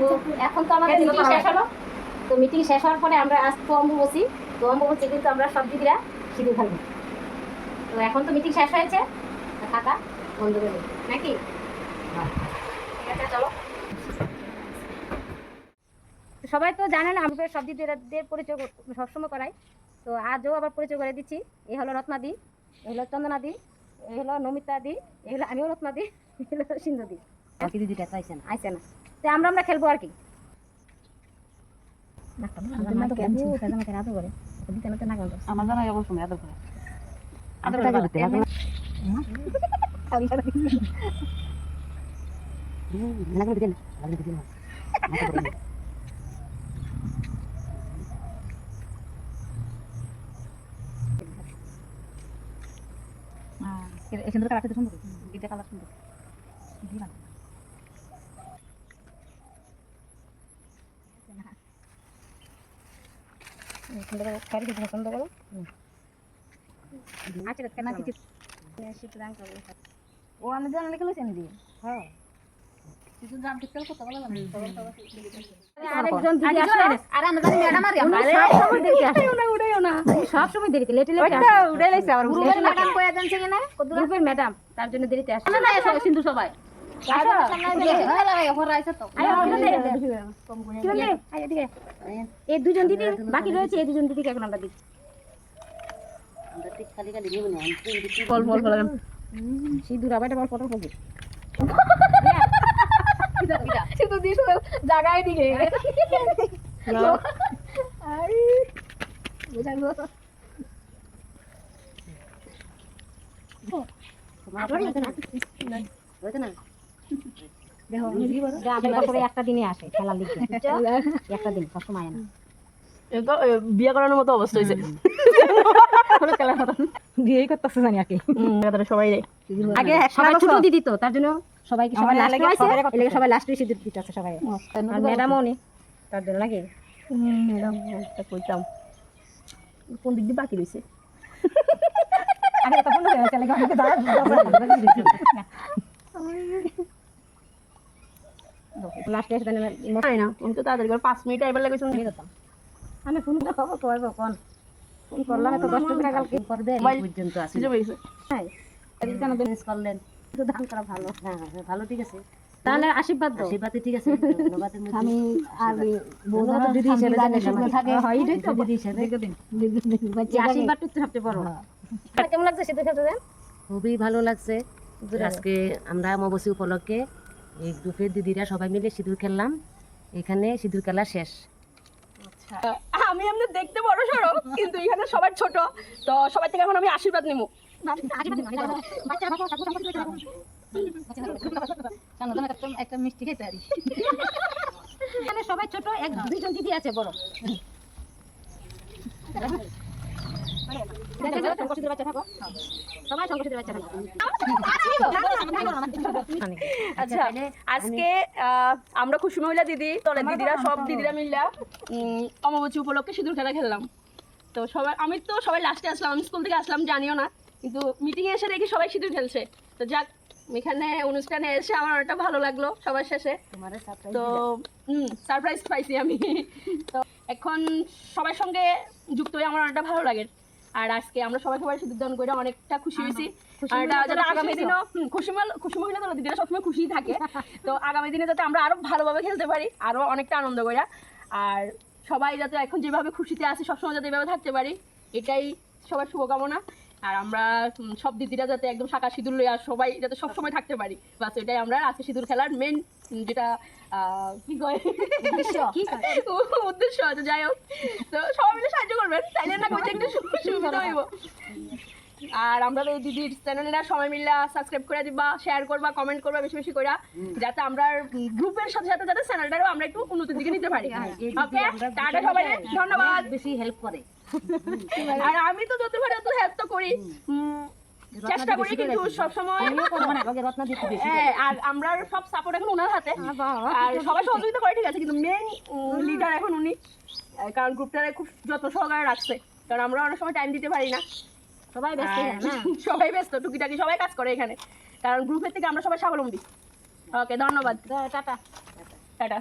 তো এখন তো আমাদের মিটিং শেষ হলো। তো মিটিং শেষ হওয়ার পরে আমরা আজ তো অম্বুবসি তো অম্বুবসি কিন্তু আমরা সব দিদিরা সিঁদুর ফেলব তো এখন তো মিটিং শেষ হয়েছে। খাতা বন্ধ করে নাকি? ঠিক আছে চলো। সবাই তো জানে না আমরা সব দিদিদের পরিচয় সবসময় করাই। তো আজও আবার পরিচয় করে দিচ্ছি। এই হলো রত্নাদি এই হলো চন্দনাদি এই হলো নমিতা দি এই হলো আমিও রত্নাদি এই হলো সিন্ধু দি বাকি দিদিটা চাইছে না। আইসে না। তো আমরা আমরা খেলব আর কি আমার জানা অবশ্য মেয়াদ করে সুন্দর কালার সুন্দর গিটা কালার সুন্দর পছন্দ করো কেন কিছু ও আমি জানা লিখে লইছেন দি কিছু জান কি তেল করতে বলা জানি আরেকজন দিদি আসলে আর আমরা জানি ম্যাডাম সবসময় দেরিতে লেটে লেটে ম্যাডাম তার জন্য দেরিতে আসে সিন্ধু সবাই বললে? আয়, এদিকে। এই দুজন দিদি বাকি রয়েছে এই দুজন দিদিকে এখন আমরা দিচ্ছি। বল বল বল সিঁদুর আবার বল ফটো ফটো শুধু দিস জায়গায় দিকে। করে একটা দিনে আসে খেলার লিগে একটা দিন সবসময় আয় না বিয়ে করানোর মতো অবস্থা হয়েছে। বিয়েই করতেছে জানি আর কি। সবাই আগে সবাই ছোট দিদি তো তার জন্য সবাইকে সবাই লাস্ট লাগে আছে সবাইরে করতেছে। এলাকা সবাই লাস্ট সিঁদুর দিতে আছে সবাই। আর ম্যাডামও নেই। তার জন্য নাকি? ম্যাডাম কইতাম। কোন দিক দিয়ে বাকি রয়েছে আগে তখন চলে গেছে দাঁড়া লাস্টে এসে দেন না। আমি তো তাড়াতাড়ি করে পাঁচ মিনিট আইবার লাগে শুনি আমি ফোন করব করব কোন? ফোন করলাম তো দশটা টাকা কালকে করবে পর্যন্ত আছে হ্যাঁ। কেন মিস করলেন। তো দান করা ভালো। হ্যাঁ ভালো ঠিক আছে। তাহলে আশীর্বাদ দাও। আশীর্বাদে ঠিক আছে আমি আর ধন্যবাদ দিদি হিসেবে জানি শুকনো থাকে হয় এটাই তো। দিদি হিসেবে। যে তো সবচেয়ে বড়। কেমন লাগছে সেটা খেতে খুবই ভালো লাগছে। আজকে আমরা অমাবস্যা উপলক্ষে এই গ্রুপের দিদিরা সবাই মিলে সিঁদুর খেললাম। এখানে সিঁদুর খেলা শেষ। আমি এমনি দেখতে বড় সড়ো কিন্তু এখানে সবার ছোট। তো সবাই থেকে এখন আমি আশীর্বাদ নেব। একটা মিষ্টি খেতে পারি। এখানে সবাই ছোট এক দুইজন দিদি আছে বড়। আচ্ছা আজকে আমরা খুশি মহিলা দিদি দিদিরা সব দিদিরা মিললা অমাবস্যা উপলক্ষে সিঁদুর খেলা খেললাম। তো সবাই আমি তো সবাই লাস্টে আসলাম আমি স্কুল থেকে আসলাম জানিও না কিন্তু মিটিংয়ে এসে দেখি সবাই সিঁদুর খেলছে। তো যাক এখানে অনুষ্ঠানে এসে আমার অনেকটা ভালো লাগল সবার শেষে। তো সারপ্রাইজ পাইছি আমি। তো এখন সবার সঙ্গে যুক্ত হয়ে আমার অনেকটা ভালো লাগে। আর আজকে আমরা সবাই সবাই শুধু দান করে অনেকটা খুশি হয়েছি। আর যারা আগামী দিনও খুশি খুশি মহিলা তো দিদিরা সবসময় খুশি থাকে। তো আগামী দিনে যাতে আমরা আরও ভালোভাবে খেলতে পারি আরও অনেকটা আনন্দ করি। আর সবাই যাতে এখন যেভাবে খুশিতে আছে সবসময় যাতে এভাবে থাকতে পারি এটাই সবার শুভকামনা। আর আমরা সব দিদিরা যাতে একদম শাখা সিঁদুর লইয়া সবাই যাতে থাকতে পারি। বাস এটাই আমরা আজকে সিঁদুর খেলার মেন যেটা কি কয়? উদ্দেশ্য। আছে যাই হোক। তো সবাই মিলে সাহায্য করবেন তাইলে না করতে একটু সুবিধা হইব। আর আমরা এই দিদির চ্যানেলটা সবাই মিলে সাবস্ক্রাইব করে দিবা শেয়ার করবা কমেন্ট করবা বেশি বেশি করে যাতে আমরা গ্রুপের সাথে সাথে যাতে চ্যানেলটারও আমরা একটু উন্নতির দিকে নিতে পারি। ওকে টাটা সবাই ধন্যবাদ। বেশি হেল্প করে। আর আমি তো যত পারি তত হেল্প তো করি চেষ্টা করি কিন্তু বেশি হ্যাঁ আর আমরা সব সাপোর্ট এখন ওনার হাতে। আর সবাই সহযোগিতা করে ঠিক আছে কিন্তু লিডার এখন উনি। কারণ গ্রুপটারে খুব যত্ন সহকারে রাখছে। কারণ আমরা অনেক সময় টাইম দিতে পারি না। সবাই ব্যস্ত সবাই ব্যস্ত টুকিটাকি সবাই কাজ করে এখানে। কারণ গ্রুপের থেকে আমরা সবাই স্বাবলম্বী। ওকে ধন্যবাদ। টাটা। টাটা।